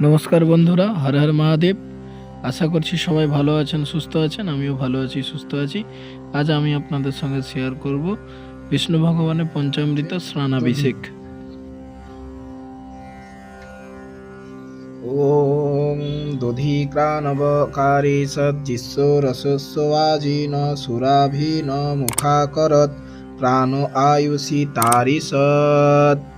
নমস্কার বন্ধুরা হর হর মহাদেব আশা করছি সবাই ভালো আছেন সুস্থ আছেন আমিও ভালো আছি সুস্থ আছি আজ আমি আপনাদের সঙ্গে শেয়ার করব বিষ্ণু ভগবানের পঞ্চামৃত স্নানাভিষেক ॐ दधिक्राणवकारे सज्जिस्सो रसस्वाजिन सुराभिन मुखाकरत् प्राणो आयुषि तारिषत् দধি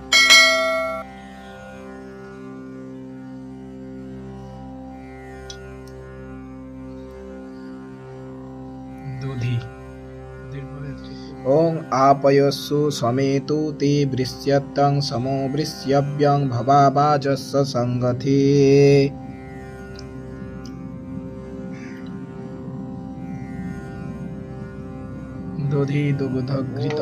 आपयस्सु समेतु ते वृष्यतं समो वृष्यव्यं भवाबाजस्य सङ्गथे দধি দুগ্ধ ঘৃত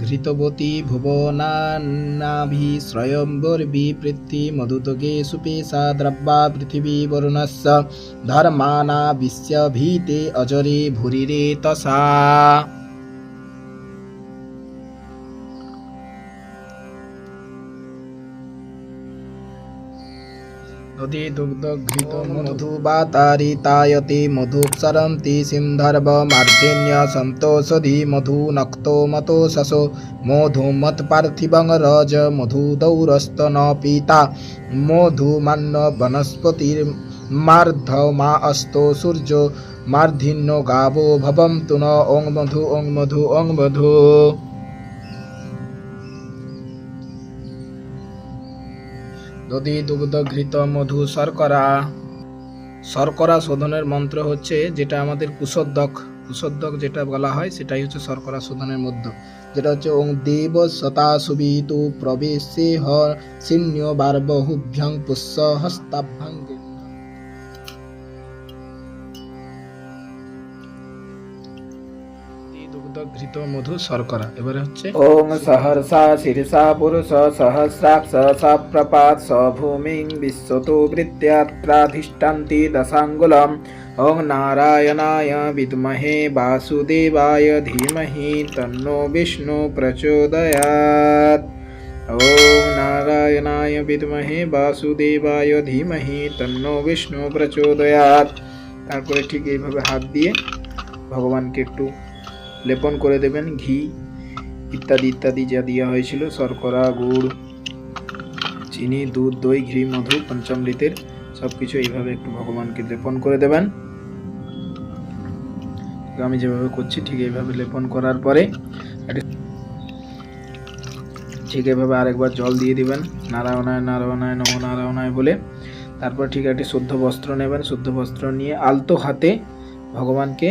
ঘৃতবতী ভুবনান্নাভি শ্রয়ম্বর্বি পৃথ্বী মধুতগে সুপেশা দ্রব্যা পৃথিবী বরুণস্য ধর্মানা বিশ্বভীতে অজরে ভুরিরে তসা নদী দুগ্ধ ঘৃত মধু বা তারিতায়তে মধুক্ষরন্তি সিন্ধর্ব মার্ধেন্য সন্তোষধি মধু নক্তো মতো শশো মধু মত পার্থিবং রজ মধু দৌরস্ত ন পিতা মধু মান্য বনস্পতির মার্ধ মা সূর্য মার্ধিন্য গাবো ভবন্তু ন ওং মধু ওং মধু ওং মধু। দধি দুগ্ধ ঘৃত মধু শর্করা। শর্করা শোধনের মন্ত্র হচ্ছে যেটা আমাদের কুশোদ্দক। কুশোদ্দক যেটা বলা হয়, সেটাই হচ্ছে শর্করা শোধনের মধ্য। যেটা হচ্ছে ওং দেব সতা সুবিতু প্রবেশে হর শূন্য বার্বহুভ্যং পুষ্য হস্তাভ্যং দুগ্ধ ঘৃত মধু শর্করা। এবারে হচ্ছে ওং সহর্ষা শিরসা পুরুষ সহস্রাক্ষ সপ্রপাত স ভূমিং বিশ্বতো বৃত্যাত্রাধিষ্ঠান্তি দশাঙ্গুলম। ওং নারায়ণায় বিদ্মহে বাসুদেবায় ধীমহি তন্নো বিষ্ণু প্রচোদয়াৎ। ওং নারায়ণায় বিদ্মহে বাসুদেবায় ধীমহি তন্নো বিষ্ণু প্রচোদয়াৎ। তারপরে ঠিক এইভাবে হাত দিয়ে ভগবানকে একটু লেপন করে দেবেন, ঘি ইত্যাদি ইত্যাদি যা দেওয়া হয়েছিল, শর্করা, গুড়, চিনি, দুধ, দই, ঘি, মধু, পঞ্চামৃতের সব কিছু এইভাবে একটু ভগবানকে লেপন করে দেবেন। আমি যেভাবে করছি ঠিক এইভাবে লেপন করার পরে ঠিক এইভাবে আরেকবার জল দিয়ে দিবেন, নারায়ণায় নারায়ণায় নম নারায়ণায় বলে। তারপর ঠিক একটি শুদ্ধ বস্ত্র নেবেন, শুদ্ধ বস্ত্র নিয়ে আলতো হাতে ভগবানকে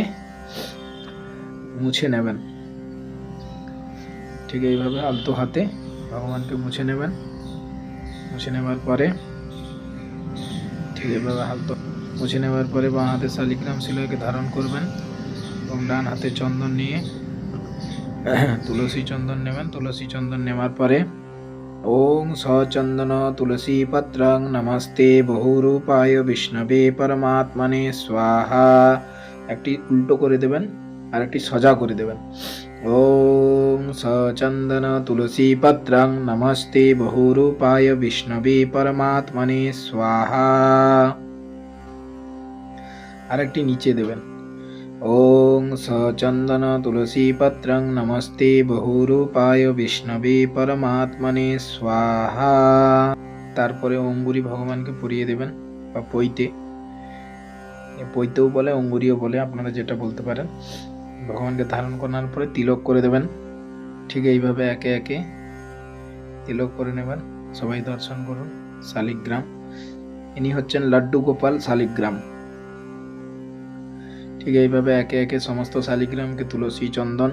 মুছে নেবেন। ঠিক এইভাবে আলতো হাতে ভগবানকে মুছে নেবেন। মুছে নেবার পরে, ঠিক এইভাবে আলতো মুছে নেবার পরে বাঁ হাতে শালিগ্রাম শিলাকে ধারণ করবেন এবং ডান হাতে চন্দন নিয়ে, তুলসী চন্দন নেবেন। তুলসী চন্দন নেওয়ার পরে, ওং সচন্দন তুলসী পত্রং নমস্তে বহুরূপায় বিষ্ণবে পরমাত্মনে স্বাহা। একটি উল্টো করে দেবেন। আর একটি সজা করে দেবেন। ওং সচন্দন তুলসী পত্রং নমস্তে বহুরূপায় বিষ্ণবে পরমাত্মনে স্বাহা। আরেকটি নিচে দেবেন। ওং সচন্দন তুলসী পত্রং নমস্তে বহুরূপায় বিষ্ণবে পরমাত্মনে স্বাহা। তারপরে অঙ্গুরি ভগবানকে পরিয়ে দেবেন, বা পৈতে। পৈতেও বলে, অঙ্গুরিও বলে, আপনারা যেটা বলতে পারেন। ভগবানকে ধারণ করার পরে তিলক করে দেবেন। ঠিক এইভাবে একে একে তিলক করে নেবেন। সবাই দর্শন করুন, শালিগ্রাম। ইনি হচ্ছেন লাড্ডু গোপাল শালিগ্রাম। ঠিক এইভাবে একে একে সমস্ত শালিগ্রামকে তুলসী চন্দন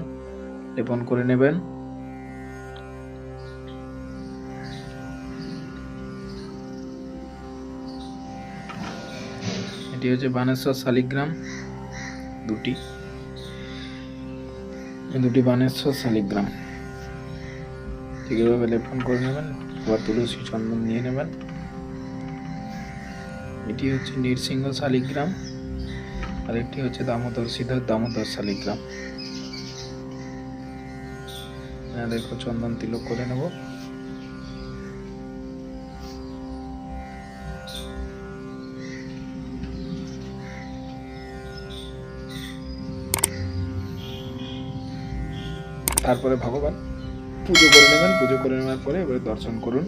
লেপন করে নেবেন। এটি হচ্ছে বানেশ্বর শালিগ্রাম। দুটি। দুটি বানেশ্বর শালিগ্রাম। এভাবে লেপন করে নেবেন, আবার তুলসী চন্দন নিয়ে নেবেন। এটি হচ্ছে নৃসিংহ শালিগ্রাম আর একটি হচ্ছে দামোদর সিদ্ধর দামোদর শালিগ্রাম। হ্যাঁ দেখো চন্দন তিলক করে নেব। তারপরে ভগবান পুজো করে নেবেন, পুজো করে নেওয়ার পরে এবারে দর্শন করুন।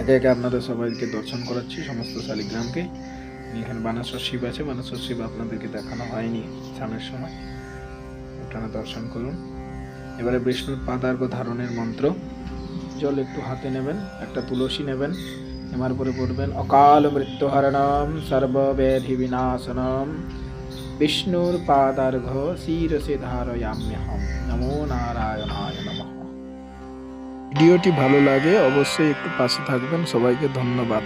একে একে আপনাদের সবাইকে দর্শন করাচ্ছি, সমস্ত শালিগ্রামকে। এখানে বানাসর শিব আছে বানাসর শিব আপনাদেরকে দেখানো হয়নি স্নানের সময়। ওখানে দর্শন করুন। এবারে বিষ্ণুর পাদার্ঘ ধারণের মন্ত্র। জল একটু হাতে নেবেন, একটা তুলসী নেবেন এবার পরে পড়বেন, অকাল মৃত্যু হরণম সর্বব্যাধি বিনাশনম। বিষ্ণুর পাদার্ঘ শিরসে ধারয়াম্যহম নমো নারায়ণায় নমঃ ভিডিওটি ভালো লাগে, অবশ্যই একটু পাশে থাকবেন। সবাইকে ধন্যবাদ।